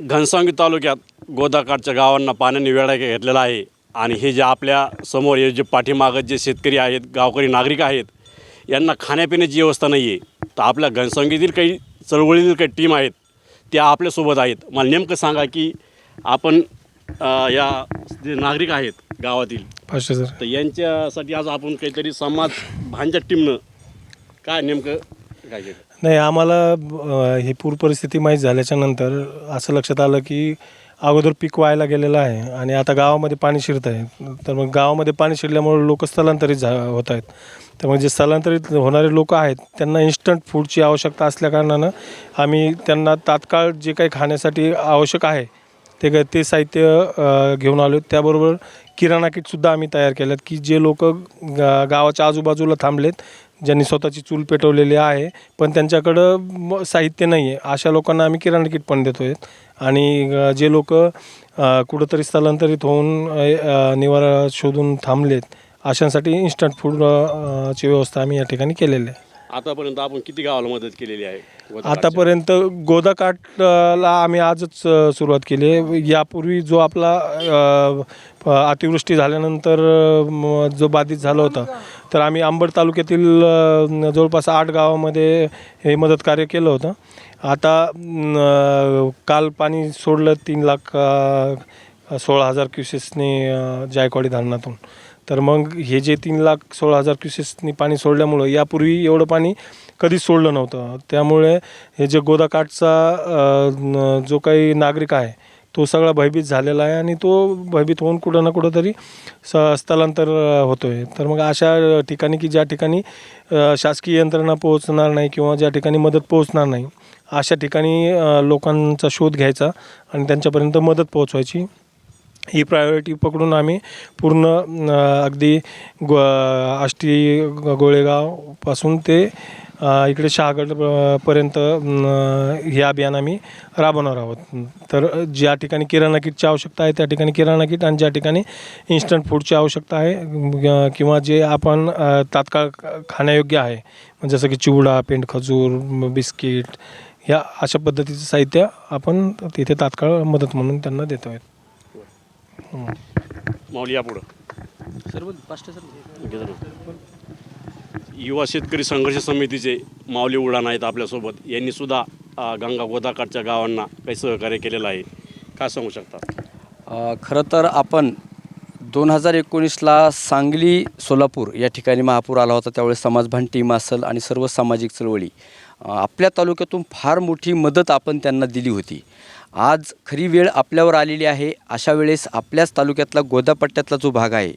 घनसावंगी तालुक्यात गोदाकाठच्या गावांना पाण्याने वेढा घेतलेला आहे. आणि हे जे आपल्यासमोर हे जे पाठीमागं जे शेतकरी आहेत गावकरी नागरिक आहेत यांना खाण्यापिण्याची व्यवस्था नाही आहे तर आपल्या घनसावंगीतील काही चळवळीतील काही टीम आहेत त्या आपल्यासोबत आहेत. मला नेमकं सांगा की आपण या जे नागरिक आहेत गावातील सर तर यांच्यासाठी आज आपण काहीतरी समाज भांच्या टीमनं काय नेमकं काय केलं? नाही आम्हाला अ, ही पूर परिस्थिती माहीत झाल्याच्यानंतर असं लक्षात आलं की अगोदर पीक व्हायला गेलेलं आहे आणि आता गावामध्ये पाणी शिरत आहे. तर मग गावामध्ये पाणी शिरल्यामुळे लोक स्थलांतरित झा होत आहेत. त्यामुळे जे स्थलांतरित होणारे लोक आहेत त्यांना इन्स्टंट फूडची आवश्यकता असल्याकारणानं आम्ही त्यांना तात्काळ जे काही खाण्यासाठी आवश्यक आहे ते ग- ते साहित्य अ, घेऊन आलो. त्याबरोबर किराणा किटसुद्धा आम्ही तयार केल्यात की जे लोक गावाच्या आजूबाजूला थांबलेत ज्यांनी स्वतःची चूल पेटवलेली आहे पण त्यांच्याकडं म- साहित्य नाही आहे अशा लोकांना आम्ही किराणा किट पण देतो आहेत आणि जे लोक कुठंतरी स्थलांतरित होऊन निवारा शोधून थांबलेत अशांसाठी इन्स्टंट फूड ची व्यवस्था आम्ही या ठिकाणी केलेली आहे. आतापर्यंत आपण किती गावाला मदत केलेली आहे? आतापर्यंत गोदाकाठला आम्ही आजच अ, सुरुवात केली आहे. यापूर्वी जो आपला अ, अतिवृष्टी झाल्यानंतर अ, म, जो बाधित झाला होता तर आम्ही अंबड तालुक्यातील अ, जवळपास आठ गावामध्ये हे मदत कार्य केलं होतं. आता न, काल पाणी सोडलं तीन लाख अ, सोळा हजार क्युसेसने जायकवाडी धरणातून. तर मग हे जे तीन लाख सोळा हजार क्युसेसनी पाणी सोडल्यामुळं यापूर्वी एवढं पाणी कधीच सोडलं नव्हतं. त्यामुळे हे जे गोदाकाठचा जो काही नागरिक आहे तो सगळा भयभीत झालेला आहे आणि तो भयभीत होऊन कुठं ना कुठं तरी स स्थलांतर होतो आहे तर मग अशा ठिकाणी की ज्या ठिकाणी शासकीय यंत्रणा पोहोचणार नाही किंवा ज्या ठिकाणी मदत पोहोचणार नाही अशा ठिकाणी लोकांचा शोध घ्यायचा आणि त्यांच्यापर्यंत मदत पोहोचवायची. ही प्रायोरिटी पकडून आम्ही पूर्ण अगदी गो आष्टी गोळेगावपासून ते इकडे शहागड पर्यंत हे अभियान आम्ही राबवणार आहोत. तर ज्या ठिकाणी किराणा किटची आवश्यकता आहे त्या ठिकाणी किराणा किट आणि ज्या ठिकाणी इन्स्टंट फूडची आवश्यकता आहे किंवा जे आपण तात्काळ खाण्यायोग्य आहे जसं की चिवडा पेंड खजूर बिस्किट ह्या अशा पद्धतीचं साहित्य आपण तिथे तात्काळ मदत म्हणून त्यांना देतो आहेत माऊली या पुढं. सर्व फास्ट सर. युवा शेतकरी संघर्ष समितीचे माऊली उडाण आहेत आपल्यासोबत. यांनी सुद्धा अ, गंगा गोदाकाठच्या गावांना काही सहकार्य केलेलं आहे. काय सांगू शकता? अ, खरं तर आपण दोन हजार एकोणीसला सांगली सोलापूर या ठिकाणी महापूर आला होता. त्यावेळेस समाजभान टीम असेल आणि सर्व सामाजिक चळवळी. अ, आपल्या तालुक्यातून फार मोठी मदत आपण त्यांना दिली होती. आज खरी वेळ आपल्यावर आलेली आहे. अशा वेळेस आपल्याच तालुक्यातला गोदापट्ट्यातला जो भाग आहे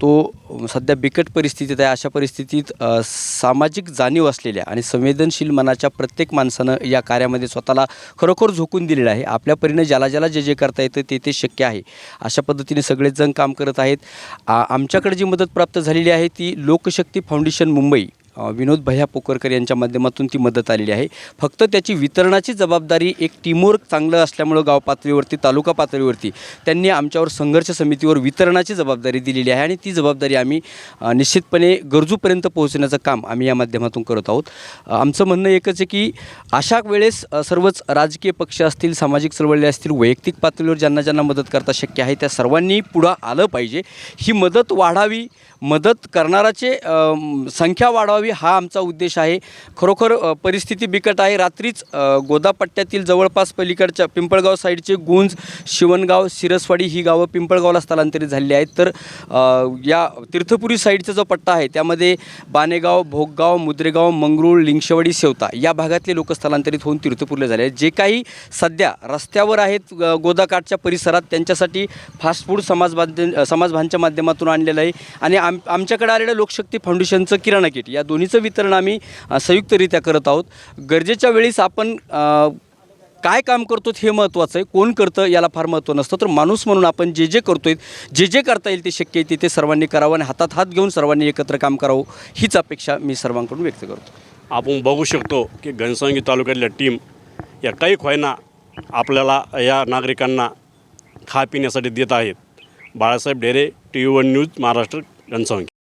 तो सध्या बिकट परिस्थितीत आहे. अशा परिस्थितीत सामाजिक जाणीव असलेल्या आणि संवेदनशील मनाच्या प्रत्येक माणसानं या कार्यामध्ये स्वतःला खरोखर झोकून दिलेलं आहे. आपल्या परीने ज्याला ज्याला जे जे करता येतं ते ते शक्य आहे. अशा पद्धतीने सगळेच जण काम करत आहेत. आ- आमच्याकडे जी मदत प्राप्त झालेली आहे ती लोकशक्ती फाउंडेशन मुंबई विनोद भैया पोकरकर यांच्या माध्यमातून ती मदत आलेली आहे. फक्त त्याची वितरणाची जबाबदारी एक टीमवर्क चांगलं असल्यामुळं गाव पातळीवरती तालुका पातळीवरती त्यांनी आमच्यावर संघर्ष समितीवर वितरणाची जबाबदारी दिलेली आहे आणि ती जबाबदारी आम्ही निश्चितपणे गरजूपर्यंत पोहोचण्याचं काम आम्ही या माध्यमातून करत आहोत. आमचं म्हणणं एकच आहे की अशा वेळेस सर्वच राजकीय पक्ष असतील सामाजिक चळवळी असतील वैयक्तिक पातळीवर ज्यांना ज्यांना मदत करता शक्य आहे त्या सर्वांनी पुढं आलं पाहिजे. ही मदत वाढावी मदत करणाराचे संख्या वाढावी व्हावी हा आमचा उद्देश आहे. खरोखर परिस्थिती बिकट आहे. रात्रीच गोदापट्ट्यातील जवळपास पलीकडच्या पिंपळगाव साईडचे गुंज शिवणगाव सिरसवाडी ही गावं पिंपळगावला स्थलांतरित झालेली आहेत. तर या तीर्थपुरी साईडचा जो पट्टा आहे त्यामध्ये बानेगाव भोगगाव मुद्रेगाव मंगरूळ लिंगशेवाडी सेवता या भागातले लोक स्थलांतरित होऊन तीर्थपूरला झाले आहेत. जे काही सध्या रस्त्यावर आहेत गोदाकाठच्या परिसरात त्यांच्यासाठी फास्ट फूड समाज समाजभानच्या माध्यमातून आणलेलं आहे. आणि आम आमच्याकडे आलेलं लोकशक्ती फाउंडेशनचं किराणा किट या दोन्हीचं वितरण आम्ही संयुक्तरित्या करत आहोत. गरजेच्या वेळेस आपण काय काम करतो हे महत्त्वाचं आहे. कोण करतं याला फार महत्त्व नसतं. तर माणूस म्हणून आपण जे जे करतो आहे जे जे करता येईल ते शक्य आहे तिथे ते सर्वांनी करावं आणि हातात हात घेऊन सर्वांनी एकत्र काम करावं हीच अपेक्षा मी सर्वांकडून व्यक्त करतो. आपण बघू शकतो की घनसावंगी तालुक्यातल्या टीम या काही खोयना आपल्याला या नागरिकांना खा पिण्यासाठी देत आहेत. Balasaheb Dhere T V one news Maharashtra Ghansawangi.